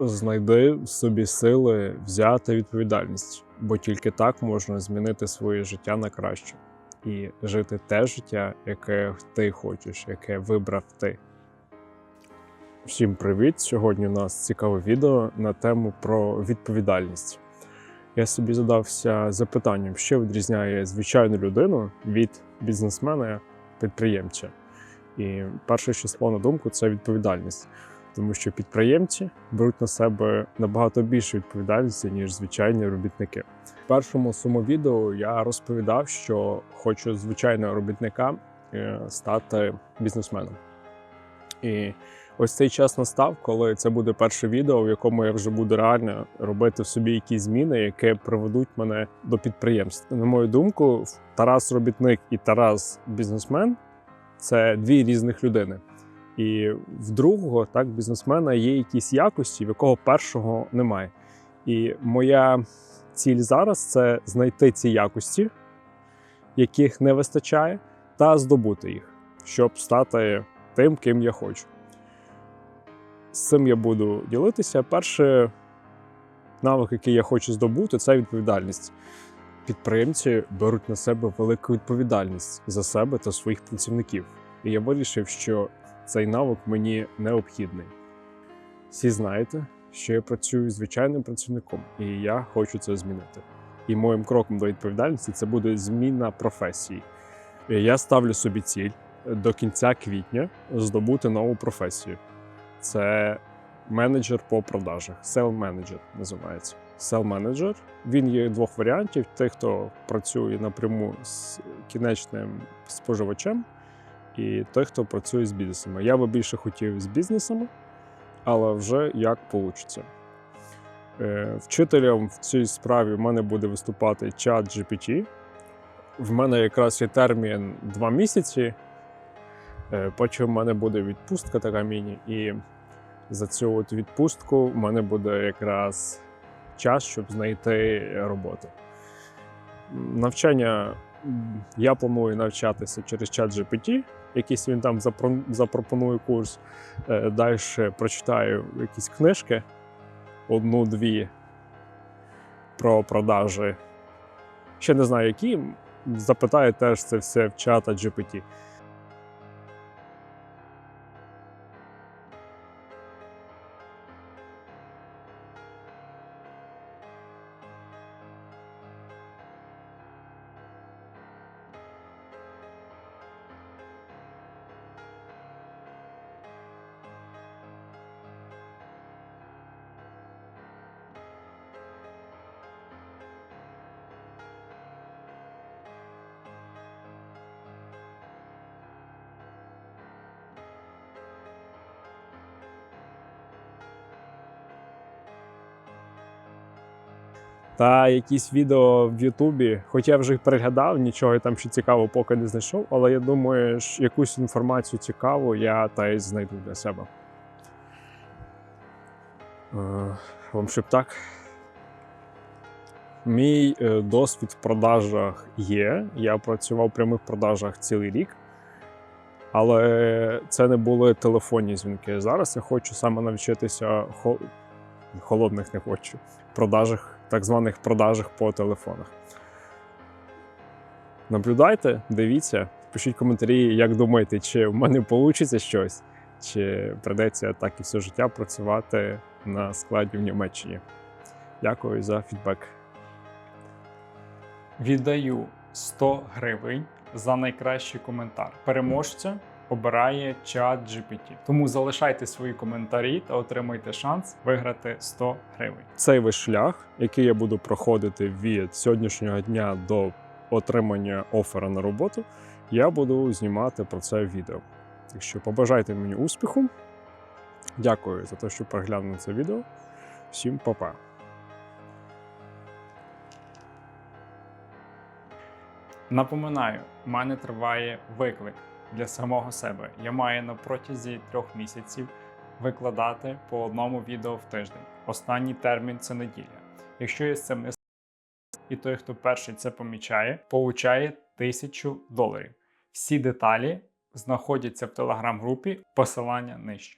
Знайди в собі сили взяти відповідальність, бо тільки так можна змінити своє життя на краще і жити те життя, яке ти хочеш, яке вибрав ти. Всім привіт! Сьогодні у нас цікаве відео на тему про відповідальність. Я собі задався запитанням, що відрізняє звичайну людину від бізнесмена підприємця. І перше число на думку це відповідальність, тому що підприємці беруть на себе набагато більше відповідальності, ніж звичайні робітники. В першому своєму відео я розповідав, що хочу звичайного робітника е, стати бізнесменом. І ось цей час настав, коли це буде перше відео, в якому я вже буду реально робити в собі якісь зміни, які приведуть мене до підприємства. На мою думку, Тарас робітник і Тарас бізнесмен це дві різних людини. І в другого так бізнесмена є якісь якості, в якого першого немає. І моя ціль зараз це знайти ці якості, яких не вистачає, та здобути їх, щоб стати тим, ким я хочу. З цим я буду ділитися. Перший навик, який я хочу здобути, це відповідальність. Підприємці беруть на себе велику відповідальність за себе та своїх працівників. І я вирішив, що цей навик мені необхідний. Всі знаєте, що я працюю звичайним працівником, і я хочу це змінити. І моїм кроком до відповідальності це буде зміна професії. Я ставлю собі ціль до кінця квітня здобути нову професію. Це менеджер по продажах, sell менеджер називається. Sell менеджер він є двох варіантів: тих, хто працює напряму з кінечним споживачем, і той, хто працює з бізнесами. Я би більше хотів з бізнесами, але вже як вийде. Вчителем в цій справі в мене буде виступати чат GPT. В мене якраз є термін 2 місяці. Е, Потім в мене буде відпустка така міні, і за цю от відпустку в мене буде якраз час, щоб знайти роботу. Навчання я планую навчатися через чат GPT, якийсь він там запропонує курс. Далі прочитаю якісь книжки, одну-дві про продажі. Ще не знаю, які. Запитаю теж це все в чата GPT. Та якісь відео в Ютубі, хоч я вже їх переглядав, нічого там ще цікавого поки не знайшов, але я думаю, що якусь інформацію цікаву я та й знайду для себе. Е, Вам щоб так. Мій е, досвід в продажах є. Я працював в прямих продажах цілий рік, але це не були телефонні дзвінки. Зараз я хочу саме навчитися хо- холодних не хочу. в Продажах, так званих продажах по телефонах. Наблюдайте, дивіться, пишіть коментарі, як думаєте, чи в мене вийде щось, чи придеться так і все життя працювати на складі в Німеччині. Дякую за фідбек. Віддаю 100 гривень за найкращий коментар. Переможця обирає чат GPT. Тому залишайте свої коментарі та отримайте шанс виграти 100 гривень. Цей весь шлях, який я буду проходити від сьогоднішнього дня до отримання оффера на роботу, я буду знімати про це відео. Так що побажайте мені успіху. Дякую за те, що переглянули це відео. Всім па-па. Напоминаю, у мене триває виклик для самого себе. Я маю на протязі трьох місяців викладати по одному відео в тиждень. Останній термін це неділя. Якщо я з цим не і той, хто перший це помічає, получає тисячу доларів. Всі деталі знаходяться в телеграм-групі, посилання нижче.